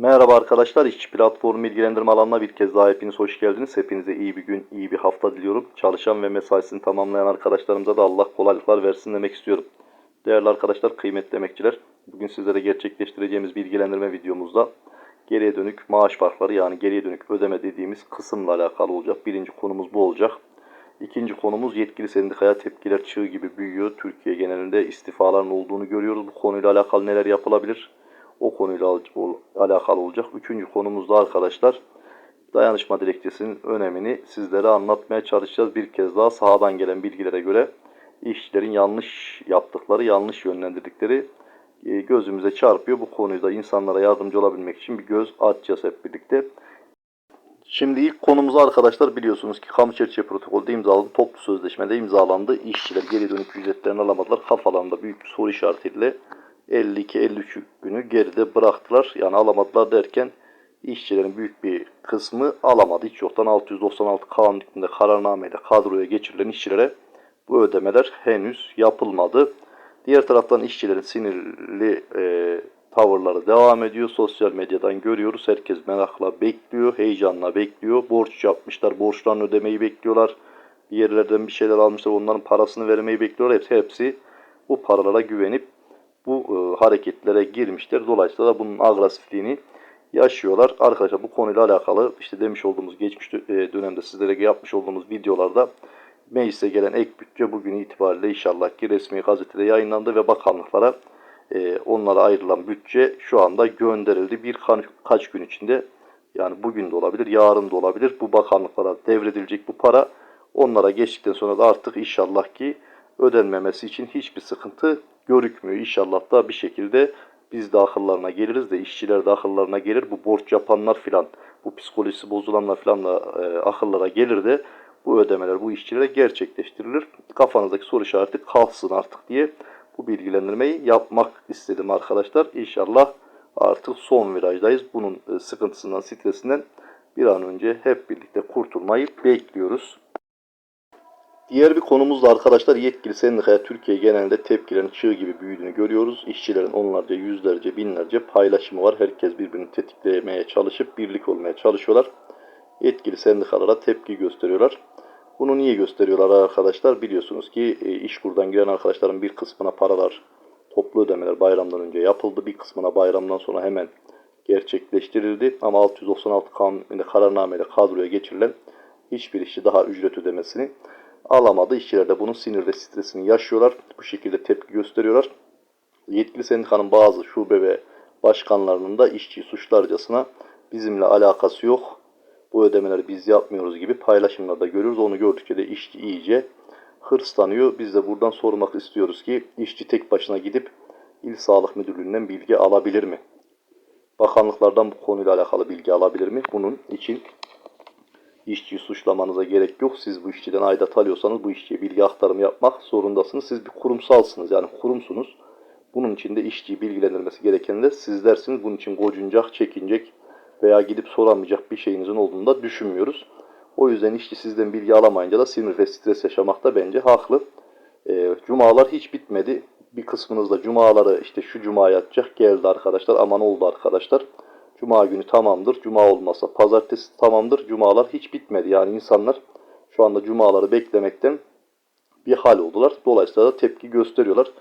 Merhaba arkadaşlar, işçi platformu ilgilendirme alanına bir kez daha hepiniz hoş geldiniz. Hepinize iyi bir gün, iyi bir hafta diliyorum. Çalışan ve mesaisini tamamlayan arkadaşlarımıza da Allah kolaylıklar versin demek istiyorum. Değerli arkadaşlar, kıymetli emekçiler, bugün sizlere gerçekleştireceğimiz bilgilendirme videomuzda geriye dönük maaş farkları yani geriye dönük ödeme dediğimiz kısımla alakalı olacak. Birinci konumuz bu olacak. İkinci konumuz yetkili sendikaya tepkiler çığ gibi büyüyor. Türkiye genelinde istifaların olduğunu görüyoruz. Bu konuyla alakalı neler yapılabilir? O konuyla alakalı olacak. Üçüncü konumuz da arkadaşlar dayanışma dilekçesinin önemini sizlere anlatmaya çalışacağız. Bir kez daha sahadan gelen bilgilere göre işçilerin yanlış yaptıkları, yanlış yönlendirdikleri e, gözümüze çarpıyor. Bu konuyu da insanlara yardımcı olabilmek için bir göz atacağız hep birlikte. Şimdi ilk konumuz arkadaşlar biliyorsunuz ki kamu çerçeve protokolde imzalanan toplu sözleşmede imzalandı. İşçiler geri dönük ücretlerini alamadılar. Kafalarında büyük bir soru işaretiyle 52-53 günü geride bıraktılar. Yani alamadılar derken işçilerin büyük bir kısmı alamadı. Hiç yoktan 696 kanun hükmünde kararnameyle kadroya geçirilen işçilere bu ödemeler henüz yapılmadı. Diğer taraftan işçilerin sinirli e, tavırları devam ediyor. Sosyal medyadan görüyoruz. Herkes merakla bekliyor, heyecanla bekliyor. Borç yapmışlar, borçlarını ödemeyi bekliyorlar. Bir yerlerden bir şeyler almışlar, onların parasını vermeyi bekliyorlar. Hepsi, hepsi bu paralara güvenip bu e, hareketlere girmişler. Dolayısıyla da bunun agresifliğini yaşıyorlar. Arkadaşlar bu konuyla alakalı işte demiş olduğumuz geçmiş e, dönemde sizlere yapmış olduğumuz videolarda meclise gelen ek bütçe bugün itibariyle inşallah ki resmi gazetede yayınlandı ve bakanlıklara e, onlara ayrılan bütçe şu anda gönderildi. Bir kaç gün içinde yani bugün de olabilir, yarın da olabilir. Bu bakanlıklara devredilecek bu para onlara geçtikten sonra da artık inşallah ki ödenmemesi için hiçbir sıkıntı görükmüyor. İnşallah da bir şekilde biz de akıllarına geliriz de işçiler de akıllarına gelir. Bu borç yapanlar filan, bu psikolojisi bozulanlar filan da e, akıllara gelir de bu ödemeler bu işçilere gerçekleştirilir. Kafanızdaki soru işareti kalksın artık diye bu bilgilendirmeyi yapmak istedim arkadaşlar. İnşallah artık son virajdayız. Bunun e, sıkıntısından, stresinden bir an önce hep birlikte kurtulmayı bekliyoruz. Diğer bir konumuz da arkadaşlar yetkili sendikaya Türkiye genelinde tepkilerin çığ gibi büyüdüğünü görüyoruz. İşçilerin onlarca, yüzlerce, binlerce paylaşımı var. Herkes birbirini tetiklemeye çalışıp birlik olmaya çalışıyorlar. Yetkili sendikalara tepki gösteriyorlar. Bunu niye gösteriyorlar arkadaşlar? Biliyorsunuz ki e, İşkur'dan giren arkadaşların bir kısmına paralar, toplu ödemeler bayramdan önce yapıldı. Bir kısmına bayramdan sonra hemen gerçekleştirildi. Ama 696 kanununda kararnameyle kadroya geçirilen hiçbir işçi daha ücret ödemesini alamadı. İşçiler de bunun sinir ve stresini yaşıyorlar. Bu şekilde tepki gösteriyorlar. Yetkili sendikanın bazı şube ve başkanlarının da işçiyi suçlarcasına bizimle alakası yok. Bu ödemeleri biz yapmıyoruz gibi paylaşımlarda görüyoruz. Onu gördükçe de işçi iyice hırslanıyor. Biz de buradan sormak istiyoruz ki işçi tek başına gidip İl Sağlık Müdürlüğü'nden bilgi alabilir mi? Bakanlıklardan bu konuyla alakalı bilgi alabilir mi? Bunun için işçiyi suçlamanıza gerek yok. Siz bu işçiden aidat alıyorsanız bu işçiye bilgi aktarımı yapmak zorundasınız. Siz bir kurumsalsınız yani kurumsunuz. Bunun için de işçiyi bilgilendirmesi gereken de sizlersiniz. Bunun için gocunacak, çekinecek veya gidip soramayacak bir şeyinizin olduğunu da düşünmüyoruz. O yüzden işçi sizden bilgi alamayınca da sinir ve stres yaşamakta bence haklı. E, cumalar hiç bitmedi. Bir kısmınız da cumaları işte şu cuma yatacak geldi arkadaşlar aman oldu arkadaşlar. Cuma günü tamamdır. Cuma olmazsa pazartesi tamamdır. Cumalar hiç bitmedi. Yani insanlar şu anda cumaları beklemekten bir hal oldular. Dolayısıyla da tepki gösteriyorlar.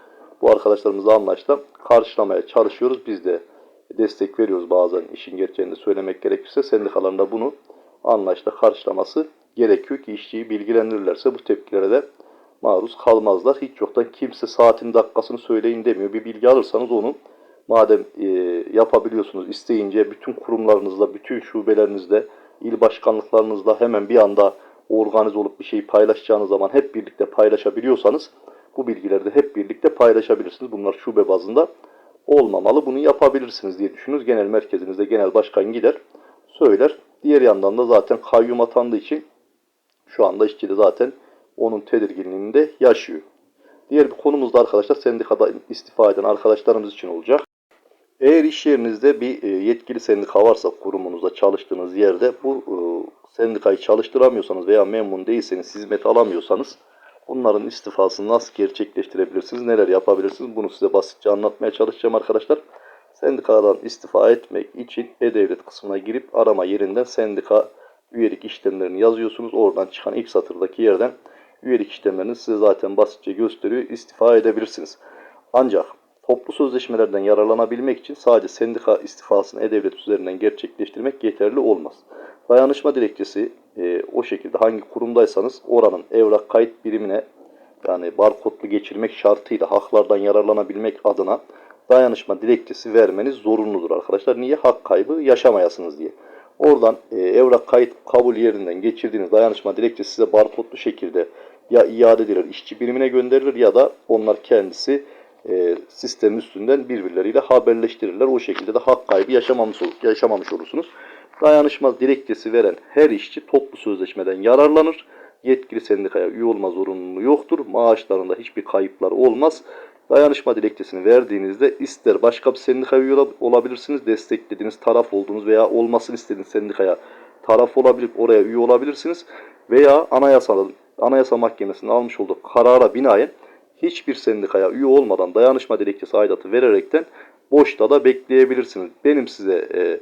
Bu arkadaşlarımızla anlaşla karşılamaya çalışıyoruz. Biz de destek veriyoruz bazen işin gerçeğini söylemek gerekirse. Sendikaların da bunu anlaşla karşılaması gerekiyor ki işçiyi bilgilendirirlerse bu tepkilere de maruz kalmazlar. Hiç yoktan kimse saatin dakikasını söyleyin demiyor. Bir bilgi alırsanız onu madem e, yapabiliyorsunuz isteyince bütün kurumlarınızla, bütün şubelerinizde, il başkanlıklarınızla hemen bir anda organize olup bir şeyi paylaşacağınız zaman hep birlikte paylaşabiliyorsanız bu bilgileri de hep birlikte paylaşabilirsiniz. Bunlar şube bazında olmamalı. Bunu yapabilirsiniz diye düşünüyoruz. Genel merkezinizde genel başkan gider, söyler. Diğer yandan da zaten kayyum atandığı için şu anda işçi de zaten onun tedirginliğini de yaşıyor. Diğer bir konumuz da arkadaşlar sendikada istifa eden arkadaşlarımız için olacak. Eğer iş yerinizde bir e, yetkili sendika varsa kurumunuzda çalıştığınız yerde bu e, sendikayı çalıştıramıyorsanız veya memnun değilseniz, hizmet alamıyorsanız bunların istifasını nasıl gerçekleştirebilirsiniz, neler yapabilirsiniz bunu size basitçe anlatmaya çalışacağım arkadaşlar. Sendikadan istifa etmek için E-Devlet kısmına girip arama yerinden sendika üyelik işlemlerini yazıyorsunuz. Oradan çıkan ilk satırdaki yerden üyelik işlemlerini size zaten basitçe gösteriyor. İstifa edebilirsiniz. Ancak toplu sözleşmelerden yararlanabilmek için sadece sendika istifasını E-Devlet üzerinden gerçekleştirmek yeterli olmaz. Dayanışma dilekçesi e, o şekilde hangi kurumdaysanız oranın evrak kayıt birimine yani barkodlu geçirmek şartıyla haklardan yararlanabilmek adına dayanışma dilekçesi vermeniz zorunludur arkadaşlar. Niye? Hak kaybı yaşamayasınız diye. Oradan e, evrak kayıt kabul yerinden geçirdiğiniz dayanışma dilekçesi size barkodlu şekilde ya iade edilir, işçi birimine gönderilir ya da onlar kendisi e, sistem üstünden birbirleriyle haberleştirirler. O şekilde de hak kaybı yaşamamış, olur, yaşamamış olursunuz. Dayanışma dilekçesi veren her işçi toplu sözleşmeden yararlanır. Yetkili sendikaya üye olma zorunluluğu yoktur. Maaşlarında hiçbir kayıplar olmaz. Dayanışma dilekçesini verdiğinizde ister başka bir sendikaya üye ola- olabilirsiniz, desteklediğiniz taraf olduğunuz veya olmasını istediğiniz sendikaya taraf olabilip oraya üye olabilirsiniz. Veya anayasanın, anayasa mahkemesinin almış olduğu karara binaen hiçbir sendikaya üye olmadan dayanışma dilekçesi aidatı vererekten boşta da bekleyebilirsiniz. Benim size e,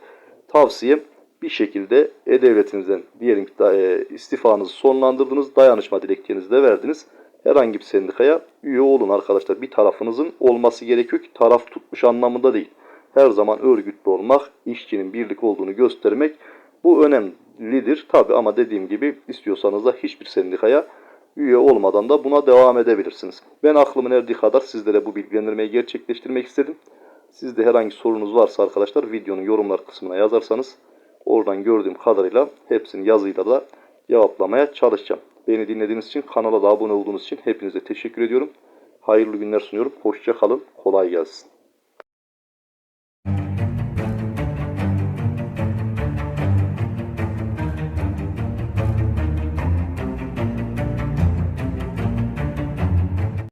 tavsiyem bir şekilde E-Devletinizden diyelim ki e, istifanızı sonlandırdınız, dayanışma dilekçenizi de verdiniz. Herhangi bir sendikaya üye olun arkadaşlar. Bir tarafınızın olması gerekiyor ki taraf tutmuş anlamında değil. Her zaman örgütlü olmak, işçinin birlik olduğunu göstermek bu önemlidir. Tabi ama dediğim gibi istiyorsanız da hiçbir sendikaya üye olmadan da buna devam edebilirsiniz. Ben aklımın erdiği kadar sizlere bu bilgilendirmeyi gerçekleştirmek istedim. Sizde herhangi sorunuz varsa arkadaşlar videonun yorumlar kısmına yazarsanız oradan gördüğüm kadarıyla hepsini yazıyla da cevaplamaya çalışacağım. Beni dinlediğiniz için, kanala da abone olduğunuz için hepinize teşekkür ediyorum. Hayırlı günler sunuyorum. Hoşça kalın. Kolay gelsin.